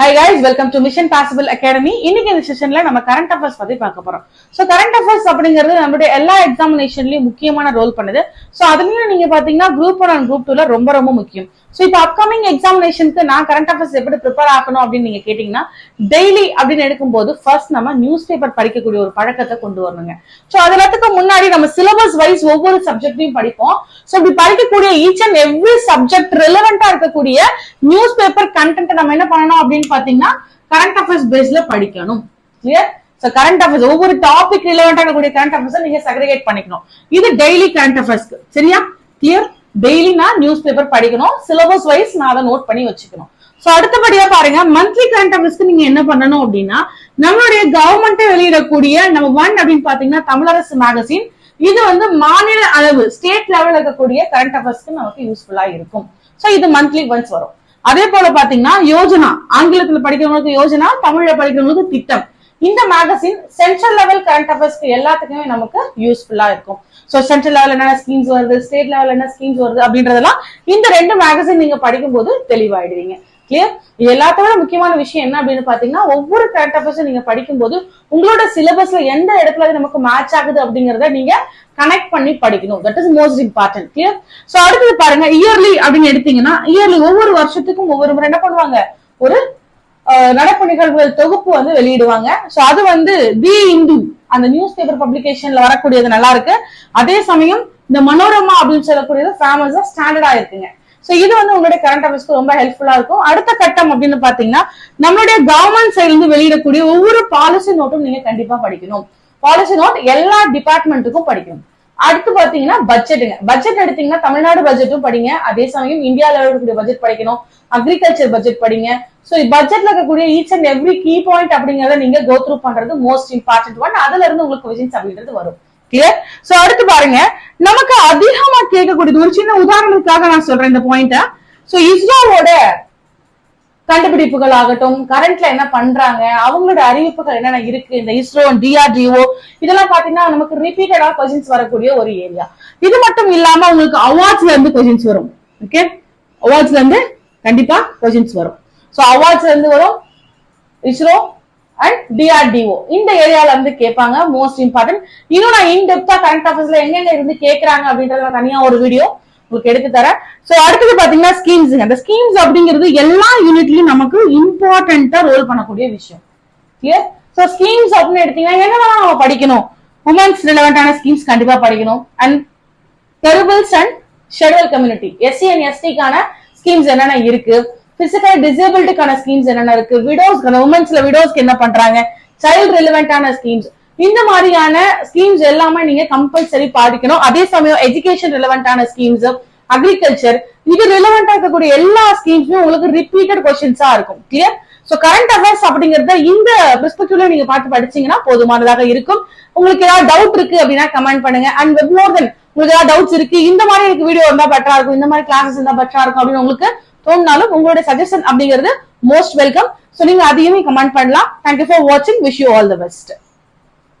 Hi guys welcome to mission possible academy இன்னைக்கு இந்த செஷன்ல நம்ம கரண்ட் அஃபேர்ஸ் பத்தி பார்க்க போறோம். சோ கரண்ட் அஃபேர்ஸ் அப்படிங்கிறது நம்மளுடைய எல்லா எக்ஸாமினேஷன்லயும் முக்கியமான ரோல் பண்ணுது. சோ அதுலயும் நீங்க பாத்தீங்கன்னா குரூப் ஒன் அண்ட் குரூப் டூல ரொம்ப ரொம்ப முக்கியம். சோ இப்போ அப்கமிங் எக்ஸாமினேஷனுக்கு நான் கரண்ட் அஃபேர்ஸ் எப்படி ப்ரிப்பேர் ஆகணும் அப்படின்னு நீங்க கேட்டீங்கன்னா டெய்லி அப்படின்னு எடுக்கும்போது ஃபர்ஸ்ட் நம்ம நியூஸ் பேப்பர் படிக்கக்கூடிய ஒரு பழக்கத்தை கொண்டு வரணுங்க. சோ அது முன்னாடி நம்ம சிலபஸ் வைஸ் ஒவ்வொரு சப்ஜெக்ட்லையும் படிப்போம். ஸோ இப்படி படிக்கக்கூடிய ஈச் அண்ட் எவ்ரி சப்ஜெக்ட் ரெலவெண்டா இருக்கக்கூடிய நியூஸ் பேப்பர் கண்டென்ட் நம்ம என்ன பண்ணணும் அப்படின்னு பாத்தீங்கன்னா கரண்ட் அஃபேர்ஸ் பேஸ்ல படிக்கணும். கிளியர் ஸோ கரண்ட் அஃபேர்ஸ் ஒவ்வொரு டாபிக் ரிலவெண்டா இருக்கக்கூடிய கரண்ட் அஃபேர்ஸ் நீங்க செக்ரிகேட் பண்ணிக்கணும். இது டெய்லி கரண்ட் அஃபேர்ஸ்க்கு சரியா? கிளியர் டெய்லி நான் நியூஸ் பேப்பர் படிக்கணும். சிலபஸ் வைஸ் நான் அதை நோட் பண்ணி வச்சுக்கணும். சோ அடுத்தபடியா பாருங்க மந்த்லி கரண்ட் அஃபேர்ஸ்க்கு நீங்க என்ன பண்ணணும் அப்படின்னா நம்மளுடைய கவர்மெண்ட் வெளியிடக்கூடிய நம்ம ஒன் அப்படின்னு பாத்தீங்கன்னா தமிழரசு மேகசின் இது வந்து மாநில அளவு ஸ்டேட் லெவலில் இருக்கக்கூடிய கரண்ட் அஃபேர்ஸ்க்கு நமக்கு யூஸ்ஃபுல்லா இருக்கும். சோ இது மந்த்லி ஒன்ஸ் வரும். அதே போல பாத்தீங்கன்னா யோஜனா ஆங்கிலத்துல படிக்கிறவங்களுக்கு யோஜனா தமிழ்ல படிக்கிறவங்களுக்கு திட்டம். இந்த மேகசின் சென்ட்ரல் லெவல் கரண்ட் அஃபேர்ஸ்க்கு எல்லாத்துக்குமே நமக்கு யூஸ்ஃபுல்லா இருக்கும். சோ சென்ட்ரல் லெவல் என்ன ஸ்கீம்ஸ் வருது ஸ்டேட் லெவல் என்ன ஸ்கீம்ஸ் வருது அப்படின்றதெல்லாம் இந்த ரெண்டு மேகசின் நீங்க படிக்கும்போது தெளிவாயிடுவீங்க. கிளியர் இது எல்லாத்தோட முக்கியமான விஷயம் என்ன அப்படின்னு பாத்தீங்கன்னா ஒவ்வொரு கரண்ட் அஃபேர்ஸும் நீங்க படிக்கும்போது உங்களோட சிலபஸ்ல எந்த இடத்துல அது நமக்கு மேட்ச் ஆகுது அப்படிங்கறத நீங்க கனெக்ட் பண்ணி படிக்கணும். That is most important clear so அடுத்தது பாருங்க இயர்லி அப்படின்னு எடுத்தீங்கன்னா இயர்லி ஒவ்வொரு வருஷத்துக்கும் ஒவ்வொரு முறை என்ன பண்ணுவாங்க? ஒரு நடப்பு நிகழ்வுகள் தொகுப்பு வந்து வெளியிடுவாங்க. சோ அது வந்து தி இந்து அந்த நியூஸ் பேப்பர் பப்ளிகேஷன்ல வரக்கூடியது நல்லா இருக்கு அதே சமயம் இந்த மனோரமா அப்படின்னு சொல்லக்கூடியது ஃபேமஸா ஸ்டாண்டர்டா இருக்குங்க. சோ இது வந்து உங்களுடைய கரண்ட் அஃபேர்ஸ்க்கு ரொம்ப ஹெல்ப்ஃபுல்லா இருக்கும். அடுத்த கட்டம் அப்படின்னு பாத்தீங்கன்னா நம்மளுடைய கவர்மெண்ட் சைடுல இருந்து வெளியிடக்கூடிய ஒவ்வொரு பாலிசி நோட்டும் நீங்க கண்டிப்பா படிக்கணும். பாலிசி நோட் எல்லா டிபார்ட்மெண்ட்டுக்கும் படிக்கணும். அடுத்து பாத்தீங்கன்னா பட்ஜெட்டுங்க பட்ஜெட் எடுத்தீங்கன்னா தமிழ்நாடு பட்ஜெட்டும் படிங்க. அதே சமயம் இந்தியாவில் இருக்கக்கூடிய பட்ஜெட் படிக்கணும். அக்ரிகல்ச்சர் பட்ஜெட் படிங்க. சோ பட்ஜெட்ல இருக்கக்கூடிய each and every key point அப்படிங்கறத நீங்க கோ த்ரூ பண்றது மோஸ்ட் இம்பார்ட்டன்ட் ஒன் அதுல இருந்து உங்களுக்கு கொஸ்டின்ஸ் அப்படின்றது வரும். கிளியர் சோ அடுத்து பாருங்க. நமக்கு அதிகமா கேட்கக்கூடியது ஒரு சின்ன உதாரணத்துக்காக நான் சொல்றேன் இந்த பாயிண்ட சோ இஸ்ரோவோட கண்டுபிடிப்புகள் ஆகட்டும் கரண்ட்ல என்ன பண்றாங்க அவங்களோட அறிவிப்புகள் என்னென்ன இருக்கு இந்த இஸ்ரோ டிஆர்டிஓ இதெல்லாம் பாத்தீங்கன்னா நமக்கு ரிப்பீட்டடா கொஸ்டின்ஸ் வரக்கூடிய ஒரு ஏரியா இது மட்டும் இல்லாம உங்களுக்கு அவார்ட்ஸ்ல இருந்து கொஸ்டின்ஸ் வரும். ஓகே அவார்ட்ஸ்ல இருந்து கண்டிப்பா கொஸ்டின்ஸ் வரும். சோ அவார்ட்ஸ்ல இருந்து வரும் இஸ்ரோ அண்ட் டிஆர்டிஓ இந்த ஏரியால இருந்து கேட்பாங்க மோஸ்ட் இம்பார்ட்டன்ட் இன்னும் நான் இன் டெப்தா கரண்ட் அஃபேர்ஸ்ல எங்கெங்க இருந்து கேட்கறாங்க அப்படின்றத தனியா ஒரு வீடியோ உங்களுக்கு எடுத்து தரேன். சோ அடுத்தது பாத்தீங்கன்னா ஸ்கீம்ஸ் அந்த ஸ்கீம்ஸ் அப்படிங்கிறது எல்லா யூனிட்லயும் நமக்கு இம்பார்ட்டன்டா ரோல் பண்ணக்கூடிய விஷயம். கிளியர் சோ ஸ்கீம்ஸ் அப்படின்னு எடுத்தீங்கன்னா என்னெல்லாம் நம்ம படிக்கணும்? உமன்ஸ் ரிலவெண்டான ஸ்கீம்ஸ் கண்டிப்பா படிக்கணும். And tribals and schedule community SC and எஸ்டிக்கான schemes என்னென்ன இருக்கு? பிசிக்கல் டிசேபிலிட்டிக்கான ஸ்கீம்ஸ் என்னென்ன இருக்கு? விடோஸ் உமன்ஸ்ல விடோஸ்க்கு என்ன பண்றாங்க? சைல்டு ரிலவெண்டான ஸ்கீம்ஸ் இந்த மாதிரியான ஸ்கீம்ஸ் எல்லாமே நீங்க கம்பல்சரி பாதிக்கணும். அதே சமயம் எஜுகேஷன் ரிலவெண்டான ஸ்கீம்ஸ் அக்ரிகல்ச்சர் இது ரிலவெண்டா இருக்கக்கூடிய எல்லா ஸ்கீம்ஸுமே உங்களுக்கு ரிப்பீட்டட் கொஸ்டின்ஸா இருக்கும். கிளியர் சோ கரண்ட் அஃபேர்ஸ் அப்படிங்கறத இந்த பெர்ஸ்பெக்டிவ்ல நீங்க பார்த்து படிச்சீங்கன்னா போதுமானதாக இருக்கும். உங்களுக்கு ஏதாவது டவுட் இருக்கு அப்படின்னா கமெண்ட் பண்ணுங்க. அண்ட் வெப் மோர் தென் உங்களுக்கு ஏதாவது டவுட்ஸ் இருக்கு இந்த மாதிரி எனக்கு வீடியோ இருந்தா பெட்டரா இருக்கும் இந்த மாதிரி கிளாஸஸ் இருந்தா பெட்டரா இருக்கும் அப்படின்னு உங்களுக்கு தோணினாலும் உங்களுடைய சஜஷன் அப்படிங்கிறது மோஸ்ட் வெல்கம் சோ நீங்க அதையுமே கமெண்ட் பண்ணலாம். தேங்க்யூ ஃபார் வாட்சிங் wish you all the best